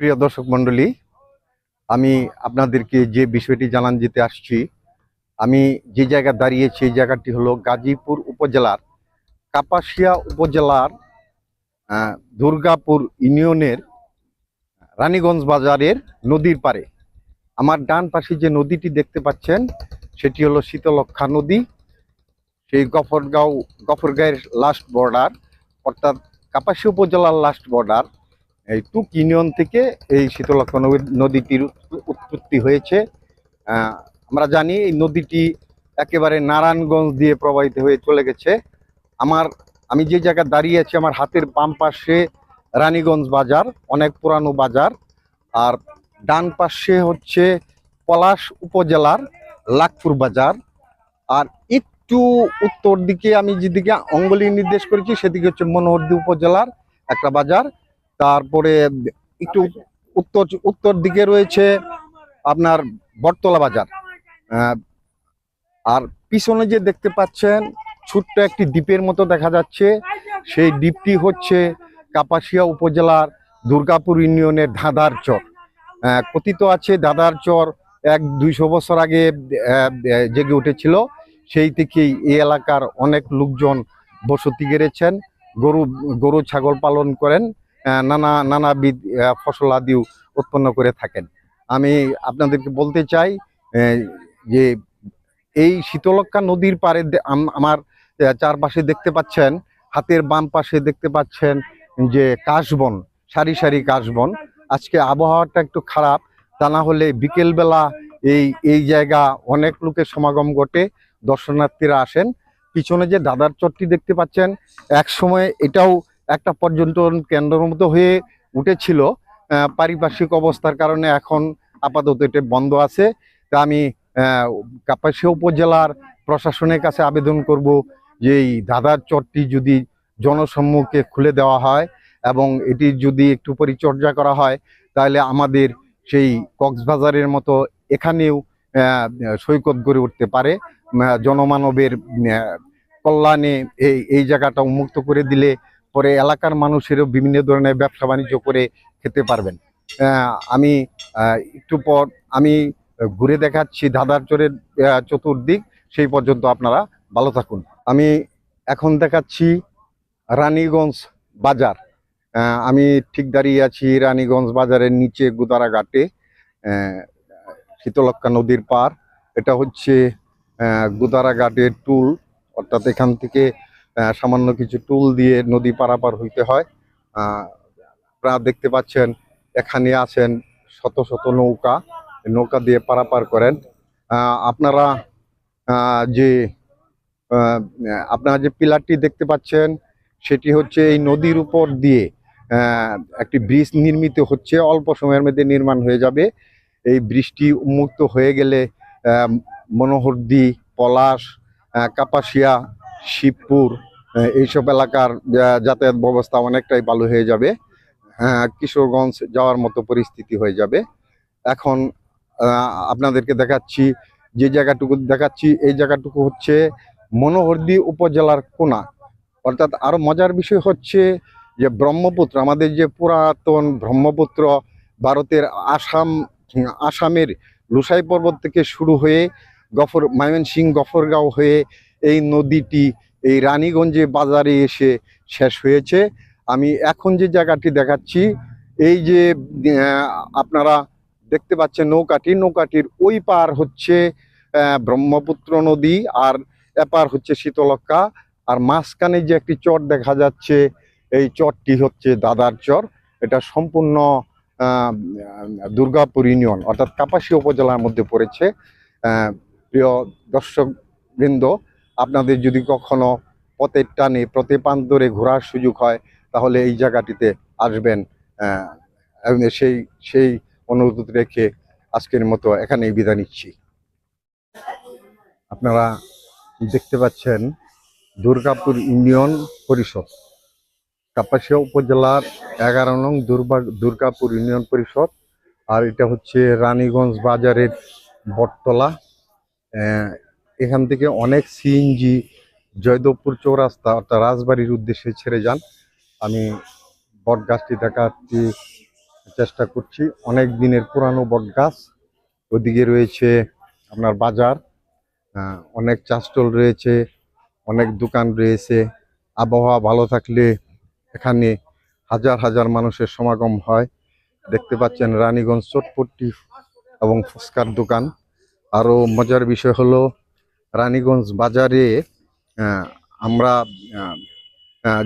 প্রিয় দর্শক মণ্ডলী, আমি আপনাদেরকে যে বিষয়টি জানান যেতে আসছি, আমি যে জায়গা দাঁড়িয়েছি এই জায়গাটি হলো গাজীপুর উপজেলার কাপাসিয়া উপজেলার দুর্গাপুর ইউনিয়নের রানীগঞ্জ বাজারের নদীর পারে আমার ডান পাশে যে নদীটি দেখতে পাচ্ছেন, সেটি হলো শীতলক্ষা নদী। সেই গফরগাঁও, গফরগাঁয়ের লাস্ট বর্ডার অর্থাৎ কাপাসিয়া উপজেলার লাস্ট বর্ডার এই টুক ইউনিয়ন থেকে এই শীতলক্ষা নদী- নদীটির উৎপত্তি হয়েছে। আমরা জানি এই নদীটি একেবারে নারায়ণগঞ্জ দিয়ে প্রবাহিত হয়ে চলে গেছে। আমার, আমি যে জায়গায় দাঁড়িয়ে আছি, আমার হাতের বাম পাশে রানীগঞ্জ বাজার, অনেক পুরানো বাজার। আর ডান পাশে হচ্ছে পলাশ উপজেলার লাখপুর বাজার। আর একটু উত্তর দিকে আমি যেদিকে অঙ্গলি নির্দেশ করেছি, সেদিকে হচ্ছে মনোহরদী উপজেলার একটা বাজার। তারপরে একটু উত্তর উত্তর দিকে রয়েছে আপনার বটতলা বাজার। আর পিছনে যে দেখতে পাচ্ছেন, ছোট্ট একটি দ্বীপের মতো দেখা যাচ্ছে। সেই দ্বীপটি হচ্ছে কাপাসিয়া উপজেলার দুর্গাপুর ইউনিয়নের ধাঁধার চর। কথিত আছে দাদার চর এক দুইশো বছর আগে জেগে উঠেছিল। সেই থেকেই এই এলাকার অনেক লোকজন বসতি গেড়েছেন, গরু গরু ছাগল পালন করেন। নানা নানাবিধ আহ, ফসল আদিও উৎপন্ন করে থাকেন। আমি আপনাদেরকে বলতে চাই যে এই শীতলক্ষা নদীর আম- আমার চারপাশে দেখতে পাচ্ছেন হাতের বাম পাশে দেখতে পাচ্ছেন যে কাশবন সারি সারি কাশবন। আজকে আবহাওয়াটা একটু খারাপ তা না হলে বিকেলবেলা এই এই জায়গা অনেক লোকের সমাগম ঘটে দর্শনার্থীরা আসেন। পিছনে যে দাদার চরটি দেখতে পাচ্ছেন এক সময় এটাও একটা পর্যটন কেন্দ্রের মতো হয়ে উঠেছিল পারিপার্শ্বিক অবস্থার কারণে এখন আপাতত এটা বন্ধ আছে। তা আমি কাপাসিয়া উপজেলার প্রশাসনের কাছে আবেদন করব যে এই দাদার চরটি যদি জনসম্মুখে খুলে দেওয়া হয় এবং এটি যদি একটু পরিচর্যা করা হয়, তাহলে আমাদের সেই কক্সবাজারের মতো এখানেও সৈকত গড়ে উঠতে পারে। জনমানবের কল্যাণে এই এই জায়গাটা উন্মুক্ত করে দিলে পরে এলাকার মানুষেরও বিভিন্ন ধরনের ব্যবসা বাণিজ্য করে খেতে পারবেন। আমি একটু পর আমি ঘুরে দেখাচ্ছি দাদার চরের আহ, চতুর্দিক সেই পর্যন্ত আপনারা ভালো থাকুন। আমি এখন দেখাচ্ছি রানীগঞ্জ বাজার। আমি ঠিক দাঁড়িয়ে আছি রানীগঞ্জ বাজারের নিচে গুদারা ঘাটে শীতলক্ষা নদীর পার এটা হচ্ছে গুদারা ঘাটের টুল অর্থাৎ এখান থেকে সামান্য কিছু টুল দিয়ে নদী পারাপার হইতে হয়। আপনারা দেখতে পাচ্ছেন, এখানে আছেন শত শত নৌকা। নৌকা দিয়ে পারাপার করেন। আপনারা যে আপনারা যে পিলারটি দেখতে পাচ্ছেন, সেটি হচ্ছে এই নদীর উপর দিয়ে একটি ব্রিজ নির্মিত হচ্ছে। অল্প সময়ের মধ্যে নির্মাণ হয়ে যাবে। এই ব্রিজটি উন্মুক্ত হয়ে গেলে মনোহরদি, পলাশ কাপাসিয়া, শিবপুর এইসব এলাকার যাতায়াত ব্যবস্থা অনেকটাই ভালো হয়ে যাবে। আহ, কিশোরগঞ্জ যাওয়ার মতো পরিস্থিতি হয়ে যাবে। এখন আপনাদেরকে দেখাচ্ছি যে জায়গাটুকু দেখাচ্ছি এই জায়গাটুকু হচ্ছে মনোহরদি উপজেলার কোনা। অর্থাৎ আরও মজার বিষয় হচ্ছে যে ব্রহ্মপুত্র আমাদের যে পুরাতন ব্রহ্মপুত্র ভারতের আসাম আসামের লুসাই পর্বত থেকে শুরু হয়ে গফর ময়মনসিং গফরগাঁও হয়ে এই নদীটি এই রানীগঞ্জে বাজারে এসে শেষ হয়েছে। আমি এখন যে জায়গাটি দেখাচ্ছি, এই যে আপনারা দেখতে পাচ্ছেন নৌকাটি, নৌকাটির ওই পার হচ্ছে ব্রহ্মপুত্র নদী আর এপার হচ্ছে শীতলক্ষা আর মাঝখানে যে একটি চর দেখা যাচ্ছে, এই চরটি হচ্ছে দাদার চর। এটা সম্পূর্ণ দুর্গাপুর ইউনিয়ন, অর্থাৎ কাপাসী উপজেলার মধ্যে পড়েছে। প্রিয় দর্শক বৃন্দ আপনাদের যদি কখনো পথের টানে প্রতি প্রান্তরে ঘোরার সুযোগ হয়, তাহলে এই জায়গাটিতে আসবেন। সেই সেই অনুরোধ রেখে আজকের মতো এখানেই বিদায় নিচ্ছি। আপনারা দেখতে পাচ্ছেন দুর্গাপুর ইউনিয়ন পরিষদ। কাপাসিয়া উপজেলার এগারো নং দুর্বা, দুর্গাপুর ইউনিয়ন পরিষদ, আর এটা হচ্ছে রানীগঞ্জ বাজারের বটতলা। এখান থেকে অনেক সিএনজি জয়দেবপুর চৌরাস্তা, অর্থাৎ রাজবাড়ির উদ্দেশ্যে ছেড়ে যান। আমি বট গাছটি দেখাচ্ছি চেষ্টা করছি। অনেক দিনের পুরানো বট গাছ ওদিকে রয়েছে আপনার বাজার। অনেক চাষটল রয়েছে, অনেক দোকান রয়েছে। আবহাওয়া ভালো থাকলে এখানে হাজার হাজার মানুষের সমাগম হয়। দেখতে পাচ্ছেন রানীগঞ্জ চটপট্টি এবং ফুচকার দোকান। আরও মজার বিষয় হলো রানীগঞ্জ বাজারে আমরা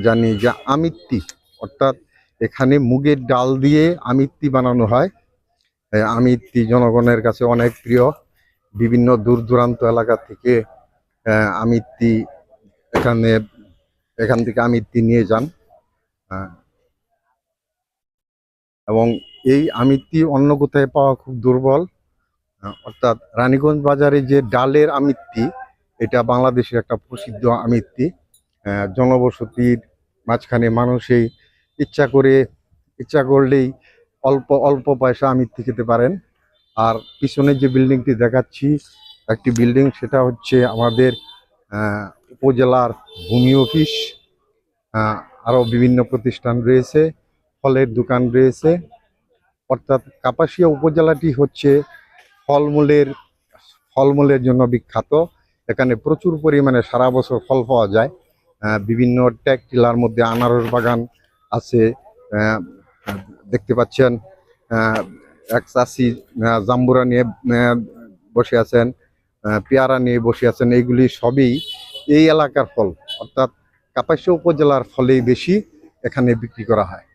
জানি যে আমিত্তি, অর্থাৎ এখানে মুগের ডাল দিয়ে আমিত্তি বানানো হয়। আমিত্তি জনগণের কাছে অনেক প্রিয়। বিভিন্ন দূর দূরান্ত এলাকা থেকে আমিত্তি এখানে, এখান থেকে আমিত্তি নিয়ে যান। এবং এই আমিত্তি অন্য কোথায় পাওয়া খুব দুর্বল। অর্থাৎ রানীগঞ্জ বাজারে যে ডালের আমিত্তি, এটা বাংলাদেশের একটা প্রসিদ্ধ আমিত্তি। জনবসতির মাঝখানে মানুষই ইচ্ছা করে, ইচ্ছা করলেই অল্প অল্প পয়সা আমিত্তি খেতে পারেন। আর পিছনে যে বিল্ডিংটি দেখাচ্ছি, একটি বিল্ডিং, সেটা হচ্ছে আমাদের উপজেলার ভূমি অফিস। আরও বিভিন্ন প্রতিষ্ঠান রয়েছে, ফলের দোকান রয়েছে। অর্থাৎ কাপাসিয়া উপজেলাটি হচ্ছে ফলমূলের ফলমূলের জন্য বিখ্যাত। এখানে প্রচুর পরিমাণে সারা বছর ফল পাওয়া যায়। বিভিন্ন ট্যাগ টিলার মধ্যে আনারস বাগান আছে। দেখতে পাচ্ছেন এক চাষি জাম্বুরা নিয়ে বসে আছেন পেয়ারা নিয়ে বসে আছেন। এইগুলি সবই এই এলাকার ফল। অর্থাৎ কাপাসিয়া উপজেলার ফলেই বেশি এখানে বিক্রি করা হয়।